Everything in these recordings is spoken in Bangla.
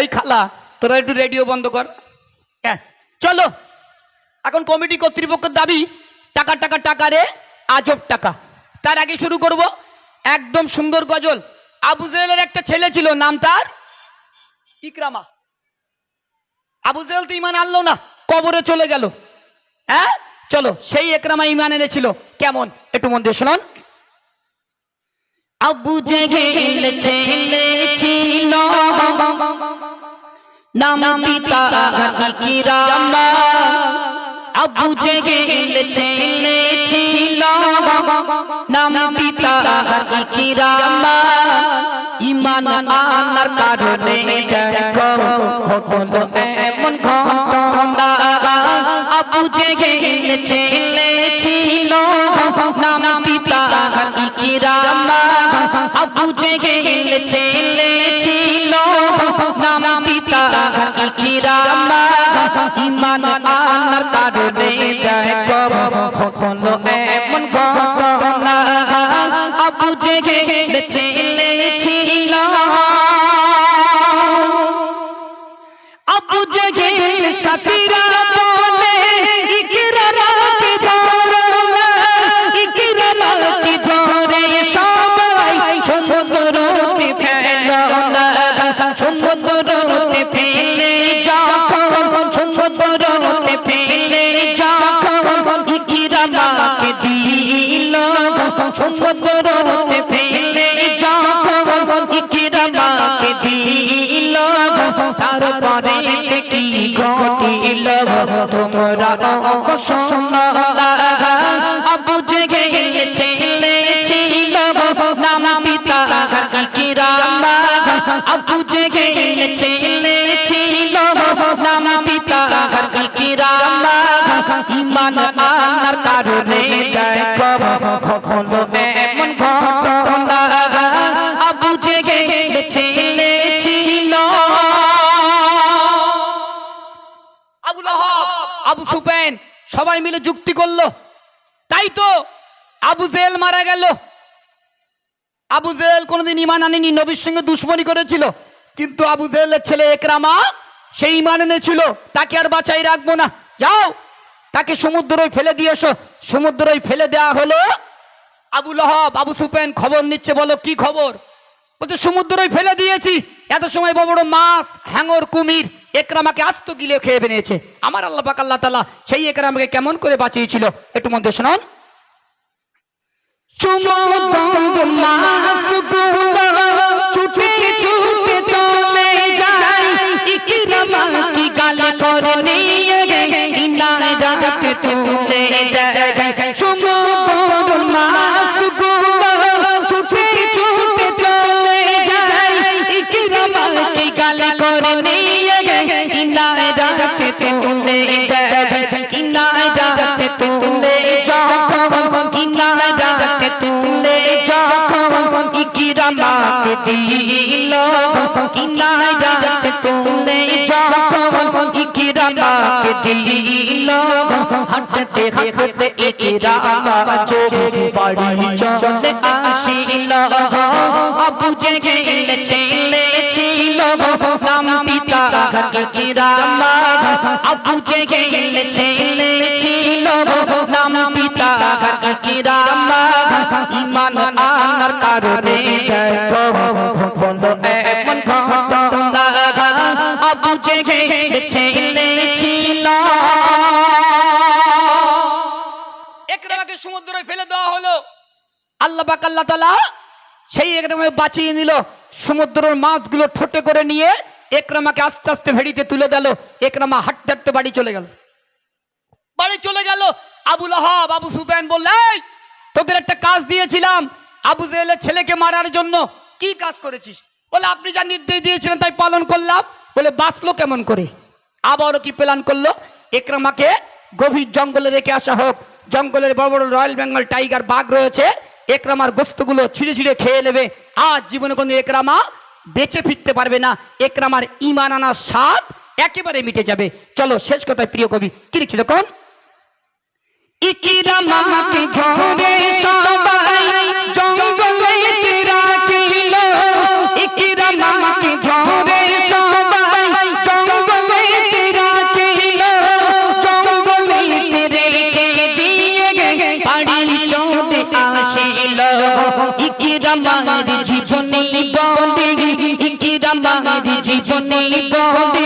এই খালা, তোরা একটু রেডিও বন্ধ কর। হ্যাঁ চলো। এখন কমিটি কর্তৃপক্ষের দাবি, টাকা টাকা টাকা রে, আজব টাকা। তার আগে শুরু করব। একদম সুন্দর গজল। আবু জেলের একটা ছেলে ছিল, নাম তার? ইকরামা। আবু জেল তো ইমান আনলো না, কবরে চলে গেল। হ্যাঁ চলো, সেই একরামা ইমান এনেছিল। কেমন? একটু মন দিয়ে শুনুন। আবু জেহেল ছেলে ছিল। নাম পিতা ইকরামা আবু জেহেল ছেলে ছিল নাম পিতা ইকরামা ইমান আনার কারণে দেখো ঘটলো এমন ঘটনা আবু জেহেল ছেলে ছিল নাম পিতা ইকরামা আবু জেহেল ছিল ইমান আনার কারণে দেখো কখনো এমন ঘটনা। আবু জেহেল ইকরামাকে দিল। সমুদ্রতে ফেলে যখন ইকরামাকে দিল, তারপরে কি ঘটিল? তোমরা শোনা আবু জেগেল ছেলে ছিল, নাম পিতা ইকরামা আবু জেগেল ছেলে ছিল, নাম পিতা ইকরামা ইমান আনার কারণে দেখো কখনো এমন ঘটনা। আবু ছেলে ছিল। আবু লাহাব, আবু সুফেন সবাই মিলে যুক্তি করল। তাই তো আবু জেল মারা গেল। আবু জেল কোনোদিন ইমান আনেনি, নবীর সঙ্গে দুশ্মনী করেছিল। কিন্তু আবু জেলের ছেলে একরামা সেই ইমান এনেছিল। তাকে আর বাঁচাই রাখব না। যাও। তাকে সমুদ্রই ফেলে দিয়ে এসো। সমুদ্রই ফেলে দেয়া হলো। আবু লহব, আবু সুপেন খবর নিচ্ছে, বলো, কি খবর? বলছে, সমুদ্রই ফেলে দিয়েছি। এত সময় বড় বড় মাছ হ্যাঙর কুমির, একরামাকে আস্ত গিলে খেয়ে বেরিয়েছে আমার আল্লাহ পাক, আল্লাহ তালা সেই একরামাকে কেমন করে বাঁচিয়েছিল? একটু মধ্যে শোনান। সমুদ্র তুলে দেয় সমুদ্র মাছগুলো ছুটে ছুটে চলে যায়। ইকরামা কি গাল করে নিয়ে কিনারে রাখতে তুলে দেয়। রাখতে তুলে যখন ইকরামাকে দিল রাখতে তুলে যখন ইকরামাকে দিল। হাঁটতে হাঁটতে ইকরামা চোখ বাড়ি চলে আসিল। আবু জেগেল ছেলে ছিল, নাম পিতা ইকরামা। আবু জেগেল ছেলে ছিল, নাম পিতা ইকরামা ইমান আনার কারণে দেখো ফেলে দেওয়া হলো। আল্লাহ পাক, আল্লাহ তালা সেই একরামাকে বাঁচিয়ে নিল। সমুদ্রের মাছগুলো ঠোঁটে করে নিয়ে একরামাকে আস্তে আস্তে ভেড়িতে তুলে দিল। একরামা হাঁটতে হাঁটতে বাড়ি চলে গেল। বাড়ি চলে গেল। আবুল আহাব আবু সুফেন বললে "এই, তোদের একটা কাজ দিয়েছিলাম। আবু জেলের ছেলেকে মারার জন্য কি কাজ করেছিস? বলে আপনি যা নির্দেশ দিয়েছিলেন তাই পালন করলাম। বলে বাঁচলো কেমন করে? আবারও কি প্ল্যান করল? একরামাকে গভীর জঙ্গলে রেখে আসা হোক। জঙ্গলের বড় বড় রয়্যাল বেঙ্গল টাইগার বাঘ রয়েছে। একরামার গোস্তগুলো ছিঁড়ে ছিঁড়ে খেয়ে নেবে। আজ জীবনে কোনো একরামা বেঁচে ফিরতে পারবে না। একরামার ইমান আনার স্বাদ একেবারে মিটে যাবে। চলো শেষ কথায় প্রিয় কবি কি লিখছি দেখুন ইকরামাকে ঘরে সবাই জঙ্গলে রাখিল। ইকরামাকে ঘরে সবাই জঙ্গলে রাখিল। জঙ্গলে রেখে দিয়ে পাড়ি চোদ আসিল। ইকরামার জীবনী বলে ইকরামার জীবনী বলে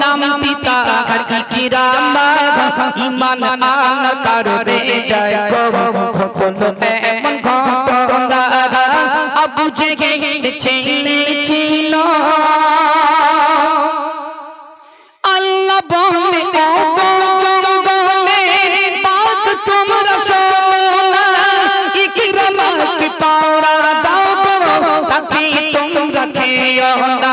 নাম পিতা, আর ইকিরামা ইমান আনার কারণে দেখো ঘটলো এমন ঘটনা আবু জেহেল ছেলে ছিল আল্লাহ বলে জঙ্গলে বাত তোমরা শোনো না। ইকরামাকে পাওয়া দাও তাকে তোমরা খেও না।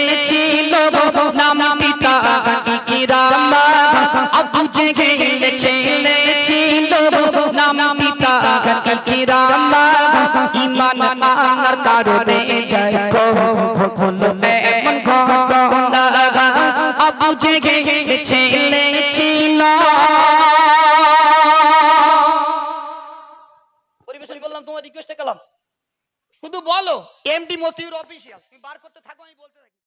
আবু পরিবেশন করলাম, তোমার রিকোয়েস্টে গেলাম। শুধু বলো এমডি মতিউর অফিসিয়াল তুমি বার করতে থাকো, আমি